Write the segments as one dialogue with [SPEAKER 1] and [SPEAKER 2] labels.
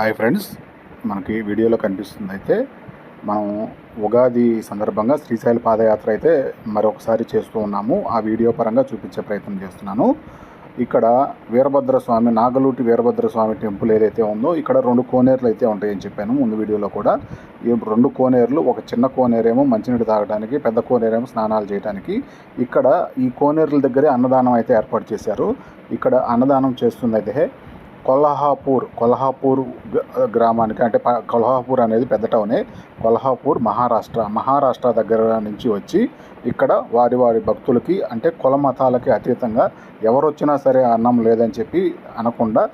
[SPEAKER 1] Hi friends. మనకి వీడియోలో కనిపిస్తుంది అయితే మనం ఉగాది సందర్భంగా శ్రీశైల పాదయాత్ర అయితే మరొకసారి చేస్తూ ఉన్నాము. ఆ వీడియో పరంగా చూపించే ప్రయత్నం చేస్తున్నాను. ఇక్కడ వీరభద్ర స్వామి నాగలూటి వీరభద్ర స్వామి టెంపుల్ ఏదైతే ఉందో ఇక్కడ రెండు కోనేరులు అయితే ఉంటాయని చెప్పాను ముందు వీడియోలో కూడా. ఈ రెండు కోనేరులు ఒక చిన్న కోనేరేమో మంచినీళ్ళు తాగడానికి పెద్ద కోనేరేమో స్నానాలు చేయడానికి. ఇక్కడ ఈ కోనేరుల దగ్గరే అన్నదానం అయితే ఏర్పాటు చేశారు. ఇక్కడ అన్నదానం చేస్తుంది అయితే కొల్హాపూర్ కొల్హాపూర్ గ- గ్రామానికి అంటే కొల్హాపూర్ అనేది పెద్ద టౌనే. కొల్హాపూర్ మహారాష్ట్ర మహారాష్ట్ర దగ్గర నుంచి వచ్చి ఇక్కడ వారి వారి భక్తులకి అంటే కుల మతాలకి అతీతంగా ఎవరు వచ్చినా సరే అన్నం లేదని చెప్పి అనకుండా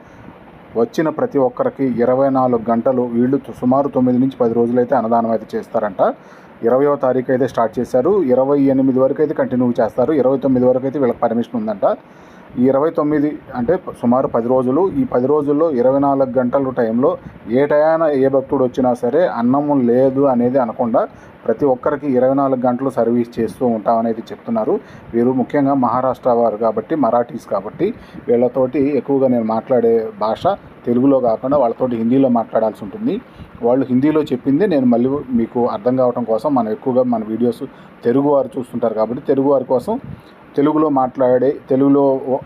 [SPEAKER 1] వచ్చిన ప్రతి ఒక్కరికి ఇరవై నాలుగు గంటలు వీళ్ళు సుమారు తొమ్మిది నుంచి పది రోజులు అయితే అన్నదానం అయితే చేస్తారంట. ఇరవయో తారీఖు అయితే స్టార్ట్ చేశారు. ఇరవై ఎనిమిది వరకు అయితే కంటిన్యూ చేస్తారు. ఇరవై తొమ్మిది వరకు అయితే వీళ్ళకి పర్మిషన్ ఉందంట. ఇరవై తొమ్మిది అంటే సుమారు పది రోజులు. ఈ పది రోజుల్లో ఇరవై నాలుగు గంటల టైంలో ఏ టయాన ఏ భక్తుడు వచ్చినా సరే అన్నము లేదు అనేది అనకుండా ప్రతి ఒక్కరికి ఇరవై నాలుగు గంటలు సర్వీస్ చేస్తూ ఉంటామనేది చెప్తున్నారు. వీరు ముఖ్యంగా మహారాష్ట్ర వారు కాబట్టి మరాఠీస్ కాబట్టి వీళ్ళతోటి ఎక్కువగా నేను మాట్లాడే భాష తెలుగులో కాకుండా వాళ్ళతోటి హిందీలో మాట్లాడాల్సి ఉంటుంది. వాళ్ళు హిందీలో చెప్పింది నేను మళ్ళీ మీకు అర్థం కావడం కోసం మనం ఎక్కువగా మన వీడియోస్ తెలుగు వారు చూస్తుంటారు కాబట్టి తెలుగు వారి కోసం తెలుగులో మాట్లాడే తెలుగులో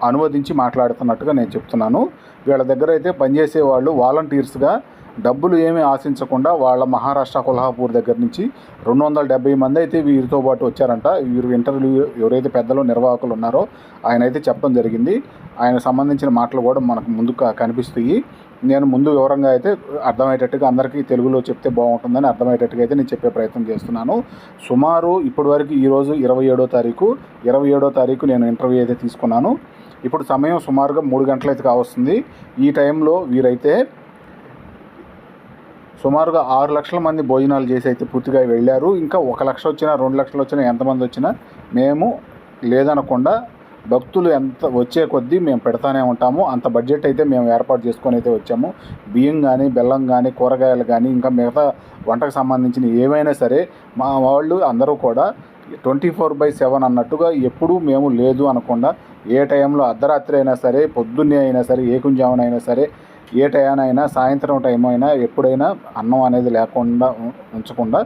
[SPEAKER 1] అనువదించి మాట్లాడుతున్నట్టుగా నేను చెప్తున్నాను. వీళ్ళ దగ్గర అయితే పనిచేసే వాళ్ళు వాలంటీర్స్గా డబ్బులు ఏమీ ఆశించకుండా వాళ్ళ మహారాష్ట్ర కొల్హాపూర్ దగ్గర నుంచి రెండు వందల డెబ్బై మంది అయితే వీరితో పాటు వచ్చారంట. వీరు ఇంటర్వ్యూ ఎవరైతే పెద్దలు నిర్వాహకులు ఉన్నారో ఆయన అయితే చెప్పడం జరిగింది. ఆయన సంబంధించిన మాటలు కూడా మనకు ముందు కనిపిస్తాయి. నేను ముందు వివరంగా అయితే అర్థమయ్యేటట్టుగా అందరికీ తెలుగులో చెప్తే బాగుంటుందని అర్థమయ్యేటట్టుగా అయితే నేను చెప్పే ప్రయత్నం చేస్తున్నాను. సుమారు ఇప్పటివరకు ఈరోజు ఇరవై ఏడో తారీఖు ఇరవై ఏడో తారీఖు నేను ఇంటర్వ్యూ అయితే తీసుకున్నాను. ఇప్పుడు సమయం సుమారుగా మూడు గంటలు అయితే కావస్తుంది. ఈ టైంలో వీరైతే సుమారుగా ఆరు లక్షల మంది భోజనాలు చేసి అయితే పూర్తిగా వెళ్ళారు. ఇంకా ఒక లక్ష వచ్చినా రెండు లక్షలు వచ్చినా ఎంతమంది వచ్చినా మేము లేదనకుండా భక్తులు ఎంత వచ్చే కొద్దీ మేము పెడతానే ఉంటాము. అంత బడ్జెట్ అయితే మేము ఏర్పాటు చేసుకొని అయితే వచ్చాము. బియ్యం కానీ బెల్లం కానీ కూరగాయలు కానీ ఇంకా మిగతా వంటకు సంబంధించిన ఏమైనా సరే మా వాళ్ళు అందరూ కూడా ట్వంటీ ఫోర్ బై సెవెన్ అన్నట్టుగా ఎప్పుడూ మేము లేదు అనకుండా ఏ టైంలో అర్ధరాత్రి అయినా సరే పొద్దున్నే అయినా సరే ఏ కుంజామునైనా సరే ఏ టయానైనా సాయంత్రం టైం అయినా ఎప్పుడైనా అన్నం అనేది లేకుండా ఉ- ఉంచకుండా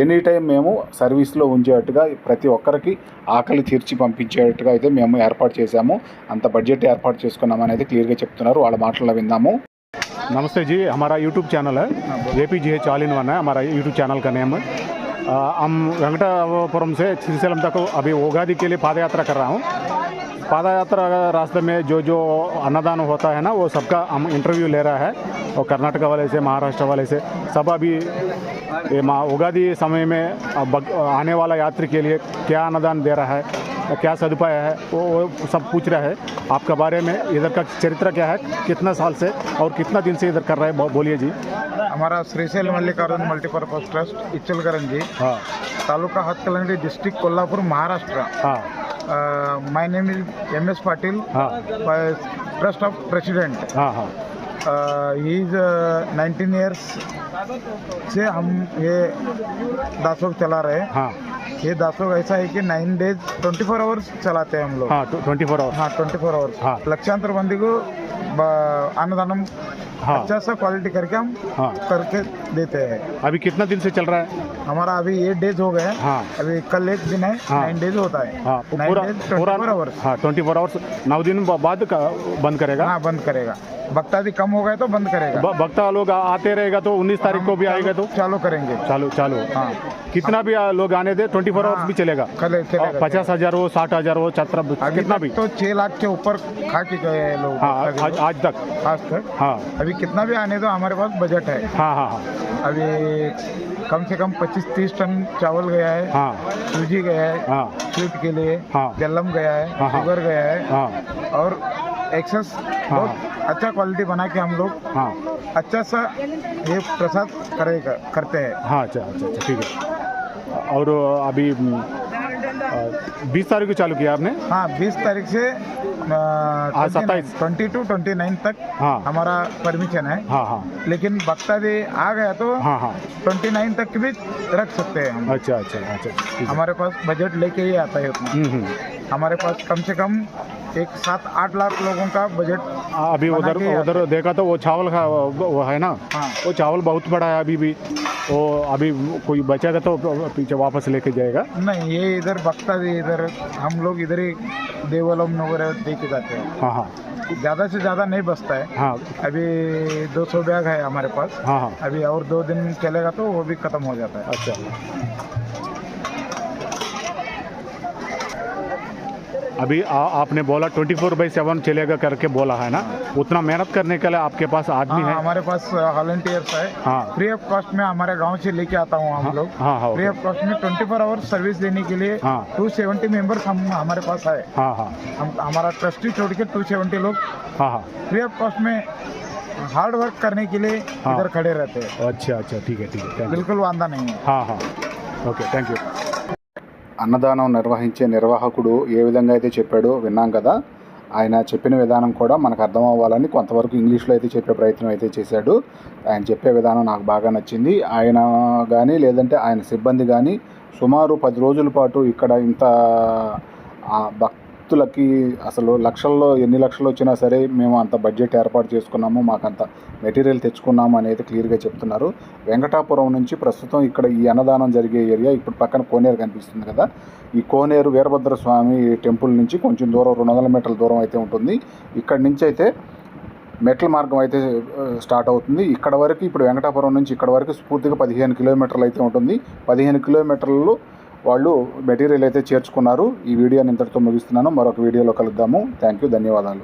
[SPEAKER 1] ఎనీ టైం మేము సర్వీస్లో ఉంచేటట్టుగా ప్రతి ఒక్కరికి ఆకలి తీర్చి పంపించేటట్టుగా అయితే మేము ఏర్పాటు చేశాము అంత బడ్జెట్ ఏర్పాటు చేసుకున్నాం అనేది క్లియర్గా చెప్తున్నారు వాళ్ళ మాటల్లో విందాము
[SPEAKER 2] नमस्ते जी हमारा यूट्यूब चैनल है A P G H all in one है हमारा यूट्यूब चैनल का नेम है आ, हम वेंकटापुरम से श्रीशैलम तक अभी उगादि के लिए पाद यात्रा कर रहा हूँ पाद यात्रा रास्ते में जो जो अन्नदान होता है ना वो सबका हम इंटरव्यू ले रहा है। और कर्नाटक वाले से महाराष्ट्र वाले से सब अभी ये मा- उगादि समय में आने वाला यात्री के लिए क्या अन्नदान दे रहा है क्या सदुपाय है वो वो सब पूछ रहा है। आपका बारे में इधर का चरित्र क्या है कितना साल से और कितना दिन से इधर कर रहे हैं? बोलिए जी।
[SPEAKER 3] हमारा श्रीशैल मल्लिकार्जुन मल्टीपर्पज ट्रस्ट इचलकरंजी
[SPEAKER 2] हाँ।
[SPEAKER 3] तालुका हातकलंगडी डिस्ट्रिक्ट कोल्हापुर महाराष्ट्र।
[SPEAKER 2] हाँ।
[SPEAKER 3] My name is M S
[SPEAKER 2] Patil
[SPEAKER 3] trust of president
[SPEAKER 2] हाँ
[SPEAKER 3] इज़ नाइनटीन ईयर्स से हम ये दासोग चला रहे हैं.
[SPEAKER 2] हाँ.
[SPEAKER 3] ये दासोग ऐसा है कि nine days twenty four hours चलाते हैं हम लोग.
[SPEAKER 2] हाँ ट्वेंटी फोर आवर्स
[SPEAKER 3] हाँ ट्वेंटी फोर आवर्स
[SPEAKER 2] हाँ।
[SPEAKER 3] लक्षांतर मंदी को अन्नदानम
[SPEAKER 2] हाँ.
[SPEAKER 3] अच्छा सा क्वालिटी करके हम
[SPEAKER 2] हाँ.
[SPEAKER 3] करके देते हैं.
[SPEAKER 2] अभी कितना दिन से चल रहा है?
[SPEAKER 3] हमारा अभी एट डेज़ हो गया हाँ। अभी कल एक दिन है
[SPEAKER 2] हाँ।
[SPEAKER 3] नाइन डेज़ होता है।
[SPEAKER 2] हाँ
[SPEAKER 3] नाइन
[SPEAKER 2] पूरा
[SPEAKER 3] आवर्स
[SPEAKER 2] हाँ ट्वेंटी फोर आवर्स नौ दिन बाद का बंद करेगा?
[SPEAKER 3] हाँ बंद करेगा। भक्तादि कम हो गए तो बंद करेगा।
[SPEAKER 2] भक्ता लोग आते रहेगा तो उन्नीस तारीख को भी आएगा तो?
[SPEAKER 3] चालू- करेंगे।
[SPEAKER 2] चालू चालू।
[SPEAKER 3] हाँ।
[SPEAKER 2] कितना भी लोग आने दे ट्वेंटी फोर
[SPEAKER 3] हाँ।
[SPEAKER 2] आवर्स भी चलेगा।
[SPEAKER 3] चले
[SPEAKER 2] पचास हज़ार हो साठ हज़ार हो छत्र कितना भी।
[SPEAKER 3] तो छह लाख के ऊपर खा के गए लोग
[SPEAKER 2] हाँ आज तक।
[SPEAKER 3] आज तक?
[SPEAKER 2] हाँ।
[SPEAKER 3] अभी कितना भी आने दो हमारे पास बजट है।
[SPEAKER 2] हाँ हाँ हाँ।
[SPEAKER 3] अभी कम से कम 25-30 टन चावल गया है
[SPEAKER 2] हाँ।
[SPEAKER 3] सूजी गया है
[SPEAKER 2] हाँ।
[SPEAKER 3] स्वीट के लिए
[SPEAKER 2] हाँ।
[SPEAKER 3] जलम गया है
[SPEAKER 2] हाँ, हाँ।
[SPEAKER 3] शुगर गया है
[SPEAKER 2] हाँ।
[SPEAKER 3] और एक्सेस बहुत अच्छा क्वालिटी बना के हम लोग
[SPEAKER 2] हाँ।
[SPEAKER 3] अच्छा सा ये प्रसाद करेगा करते हैं।
[SPEAKER 2] हाँ अच्छा अच्छा अच्छा ठीक है। और अभी बीस तारीख को चालू किया आपने?
[SPEAKER 3] हाँ 20 तारीख से
[SPEAKER 2] 27
[SPEAKER 3] ट्वेंटी टू ट्वेंटी नाइन तक
[SPEAKER 2] हाँ।
[SPEAKER 3] हमारा परमिशन है।
[SPEAKER 2] हाँ हाँ।
[SPEAKER 3] लेकिन बक्ता भी आ गया तो
[SPEAKER 2] हाँ हाँ।
[SPEAKER 3] ट्वेंटी नाइन तक भी रख सकते हैं। हम
[SPEAKER 2] अच्छा अच्छा अच्छा ठीक है।
[SPEAKER 3] हमारे पास बजट लेके ही आता है उतना।
[SPEAKER 2] हम्म, हम्म,
[SPEAKER 3] हमारे पास कम से कम एक सात आठ लाख लोगों का बजट
[SPEAKER 2] अभी उधर उधर देखा तो वो चावल का वो है ना?
[SPEAKER 3] हाँ।
[SPEAKER 2] वो चावल बहुत बड़ा है अभी भी। वो अभी कोई बचेगा तो पीछे वापस लेके जाएगा।
[SPEAKER 3] नहीं ये इधर बक्ता है इधर हम लोग इधर ही देवलम वगैरह दे के जाते हैं।
[SPEAKER 2] हाँ हाँ।
[SPEAKER 3] ज़्यादा से ज़्यादा नहीं बचता है।
[SPEAKER 2] हाँ।
[SPEAKER 3] अभी 200 बैग है हमारे पास।
[SPEAKER 2] हाँ हाँ।
[SPEAKER 3] अभी और दो दिन चलेगा तो वो भी खत्म हो जाता है।
[SPEAKER 2] अच्छा। अभी आ, आपने बोला ट्वेंटी फोर बाई सेवन चलेगा करके बोला है ना? उतना मेहनत करने के लिए आपके पास आदमी
[SPEAKER 3] हाँ,
[SPEAKER 2] है
[SPEAKER 3] हमारे पास वॉलंटियर्स है।
[SPEAKER 2] हाँ।
[SPEAKER 3] फ्री ऑफ़ कॉस्ट में हमारे गाँव से लेके आता हूँ हम हाँ, लोग।
[SPEAKER 2] हाँ, हाँ,
[SPEAKER 3] फ्री ऑफ़ कॉस्ट में ट्वेंटी फोर आवर्स सर्विस देने के लिए
[SPEAKER 2] टू
[SPEAKER 3] सेवेंटी मेंबर्स हम हमारे पास है
[SPEAKER 2] हाँ हाँ।
[SPEAKER 3] हम हमारा ट्रस्टी छोड़ के टू सेवेंटी लोग
[SPEAKER 2] हाँ हाँ।
[SPEAKER 3] फ्री ऑफ़ कॉस्ट में हार्ड वर्क करने के लिए
[SPEAKER 2] हाँ,
[SPEAKER 3] इधर खड़े रहते हैं।
[SPEAKER 2] अच्छा अच्छा ठीक है ठीक है
[SPEAKER 3] बिल्कुल वादा नहीं है।
[SPEAKER 2] हाँ हाँ। ओके थैंक यू
[SPEAKER 1] అన్నదానం నిర్వహించే నిర్వాహకుడు ఏ విధంగా అయితే చెప్పాడో విన్నాం కదా. ఆయన చెప్పిన విధానం కూడా మనకు అర్థం అవ్వాలని కొంతవరకు ఇంగ్లీష్లో అయితే చెప్పే ప్రయత్నం అయితే చేశాడు. ఆయన చెప్పే విధానం నాకు బాగా నచ్చింది. ఆయన కానీ లేదంటే ఆయన సిబ్బంది కానీ సుమారు పది రోజుల పాటు ఇక్కడ ఇంత భక్ భక్తులకి అసలు లక్షల్లో ఎన్ని లక్షలు వచ్చినా సరే మేము అంత బడ్జెట్ ఏర్పాటు చేసుకున్నాము మాకు అంత మెటీరియల్ తెచ్చుకున్నాము అనేది క్లియర్గా చెప్తున్నారు. వెంకటాపురం నుంచి ప్రస్తుతం ఇక్కడ ఈ అన్నదానం జరిగే ఏరియా ఇప్పుడు పక్కన కోనేరు కనిపిస్తుంది కదా. ఈ కోనేరు వీరభద్ర స్వామి టెంపుల్ నుంచి కొంచెం దూరం రెండు వందల మీటర్ల దూరం అయితే ఉంటుంది. ఇక్కడ నుంచి అయితే మెట్ల మార్గం అయితే స్టార్ట్ అవుతుంది. ఇక్కడ వరకు ఇప్పుడు వెంకటాపురం నుంచి ఇక్కడ వరకు స్ఫూర్తిగా పదిహేను కిలోమీటర్లు అయితే ఉంటుంది. పదిహేను కిలోమీటర్లు వాళ్ళు మెటీరియల్ అయితే చేర్చుకున్నారు. ఈ వీడియోని ఇంతటితో ముగిస్తున్నాను. మరొక వీడియోలో కలుద్దాము. థ్యాంక్ యూ ధన్యవాదాలు.